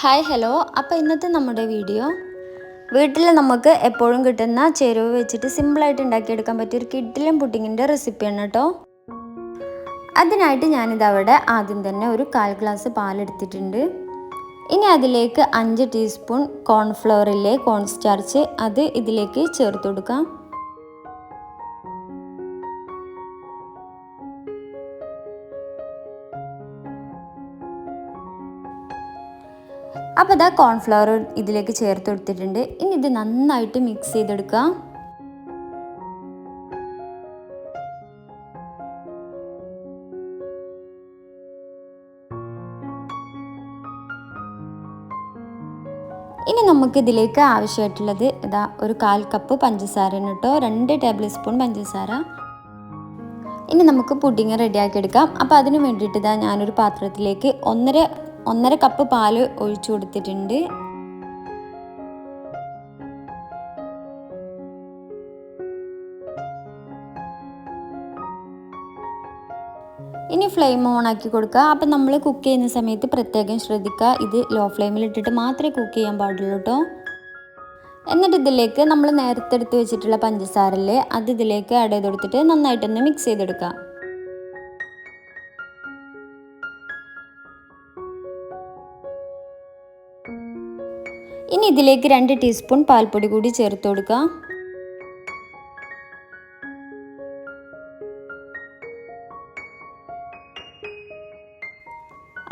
Hi hello. അപ്പോൾ ഇന്നത്തെ നമ്മുടെ വീഡിയോ വീട്ടിൽ നമുക്ക് എപ്പോഴും കിട്ടുന്ന ചേരുവ വെച്ചിട്ട് സിമ്പിളായിട്ട് ഉണ്ടാക്കിയെടുക്കാൻ പറ്റിയ ഒരു കിഡിലും പുഡിങ്ങിന്റെ റെസിപ്പിയാണ് കേട്ടോ. അതിനായിട്ട് ഞാനിതവിടെ ആദ്യം തന്നെ ഒരു കാൽ ഗ്ലാസ് പാലെടുത്തിട്ടുണ്ട്. ഇനി അതിലേക്ക് അഞ്ച് ടീസ്പൂൺ കോൺഫ്ലവറിലെ കോൺസ്റ്റാർച്ച് അത് ഇതിലേക്ക് ചേർത്ത് കൊടുക്കാം. അപ്പോൾ ഇതാ കോൺഫ്ലവർ ഇതിലേക്ക് ചേർത്ത് കൊടുത്തിട്ടുണ്ട്. ഇനി ഇത് നന്നായിട്ട് മിക്സ് ചെയ്തെടുക്കുക. ഇനി നമുക്ക് ഇതിലേക്ക് ആവശ്യമായിട്ടുള്ളത് ഇതാ ഒരു കാൽ കപ്പ് പഞ്ചസാര കേട്ടോ. രണ്ട് ടേബിൾ സ്പൂൺ പഞ്ചസാര. ഇനി നമുക്ക് പുഡിങ് റെഡിയാക്കി എടുക്കാം. അപ്പോൾ അതിന് വേണ്ടിയിട്ട് ഇതാ ഞാനൊരു പാത്രത്തിലേക്ക് ഒന്നര ഒന്നര കപ്പ് പാൽ ഒഴിച്ചു കൊടുത്തിട്ടുണ്ട്. ഇനി ഫ്ലെയിം ഓൺ ആക്കി കൊടുക്കുക അപ്പം നമ്മൾ കുക്ക് ചെയ്യുന്ന സമയത്ത് പ്രത്യേകം ശ്രദ്ധിക്കുക ഇത് ലോ ഫ്ലെയിമിൽ ഇട്ടിട്ട് മാത്രമേ കുക്ക് ചെയ്യാൻ പാടുള്ളൂ കേട്ടോ എന്നിട്ട് ഇതിലേക്ക് നമ്മൾ നേരത്തെ എടുത്ത് വെച്ചിട്ടുള്ള പഞ്ചസാരല്ലേ അത് ഇതിലേക്ക് ആഡ് ചെയ്ത് കൊടുത്തിട്ട് നന്നായിട്ടൊന്ന് മിക്സ് ചെയ്തെടുക്കുക ഇനി ഇതിലേക്ക് രണ്ട് ടീസ്പൂൺ പാൽപ്പൊടി കൂടി ചേർത്ത് കൊടുക്കുക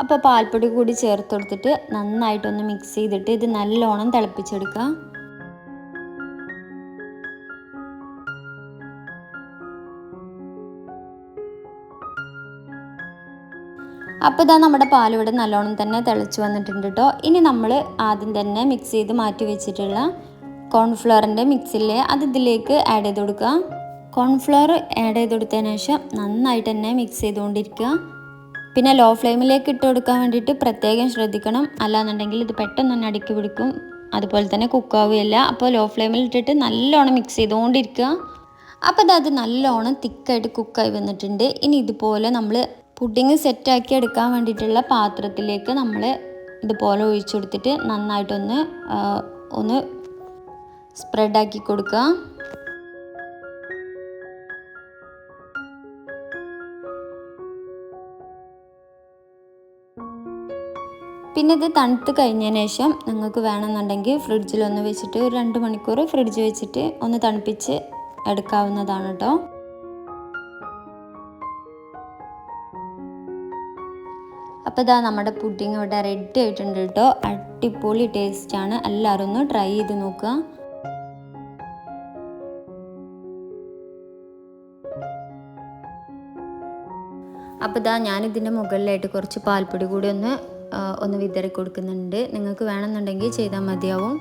അപ്പോൾ പാൽപ്പൊടി കൂടി ചേർത്ത് കൊടുത്തിട്ട് നന്നായിട്ടൊന്ന് മിക്സ് ചെയ്തിട്ട് ഇത് നല്ലോണം തിളപ്പിച്ചെടുക്കുക അപ്പോൾ ഇതാ നമ്മുടെ പാലിവിടെ നല്ലോണം തന്നെ തിളച്ച് വന്നിട്ടുണ്ട് കേട്ടോ ഇനി നമ്മൾ ആദ്യം തന്നെ മിക്സ് ചെയ്ത് മാറ്റി വെച്ചിട്ടുള്ള കോൺഫ്ലവറിന്റെ മിക്സിലെ അത് ഇതിലേക്ക് ആഡ് ചെയ്ത് കൊടുക്കുക. കോൺഫ്ലോർ ആഡ് ചെയ്ത് കൊടുത്തതിന് ശേഷം നന്നായിട്ട് തന്നെ മിക്സ് ചെയ്തുകൊണ്ടിരിക്കുക. പിന്നെ ലോ ഫ്ലെയിമിലേക്ക് ഇട്ട് കൊടുക്കാൻ വേണ്ടിയിട്ട് പ്രത്യേകം ശ്രദ്ധിക്കണം. അല്ലാന്നുണ്ടെങ്കിൽ ഇത് പെട്ടെന്ന് തന്നെ അടുക്കി പിടിക്കും. അതുപോലെ തന്നെ കുക്കാവുകയില്ല അപ്പോൾ ലോ ഫ്ലെയിമിൽ ഇട്ടിട്ട് നല്ലോണം മിക്സ് ചെയ്തുകൊണ്ടിരിക്കുക. അപ്പോൾ അത് നല്ലോണം തിക്കായിട്ട് കുക്കായി വന്നിട്ടുണ്ട്. ഇനി ഇതുപോലെ നമ്മൾ പുഡിങ് സെറ്റാക്കി എടുക്കാൻ വേണ്ടിയിട്ടുള്ള പാത്രത്തിലേക്ക് നമ്മൾ ഇതുപോലെ ഒഴിച്ചു കൊടുത്തിട്ട് നന്നായിട്ടൊന്ന് ഒന്ന് സ്പ്രെഡാക്കി കൊടുക്കുക. പിന്നെ ഇത് തണുത്ത് കഴിഞ്ഞതിന് ശേഷം നിങ്ങൾക്ക് വേണമെന്നുണ്ടെങ്കിൽ ഫ്രിഡ്ജിലൊന്ന് വെച്ചിട്ട് ഒരു രണ്ട് മണിക്കൂർ ഫ്രിഡ്ജ് വെച്ചിട്ട് ഒന്ന് തണുപ്പിച്ച് എടുക്കാവുന്നതാണ് കേട്ടോ. അപ്പോൾ ഇതാ നമ്മുടെ പുഡിങ് ഇവിടെ റെഡി ആയിട്ടുണ്ട് കേട്ടോ. അടിപൊളി ടേസ്റ്റാണ് എല്ലാവരും ഒന്ന് ട്രൈ ചെയ്ത് നോക്കുക. അപ്പോൾ ഇതാ ഞാനിതിന്റെ മുകളിലായിട്ട് കുറച്ച് പാൽപ്പൊടി കൂടി ഒന്ന് ഒന്ന് വിതറി കൊടുക്കുന്നുണ്ട് നിങ്ങൾക്ക് വേണമെന്നുണ്ടെങ്കിൽ ചെയ്താൽ മതിയാവും.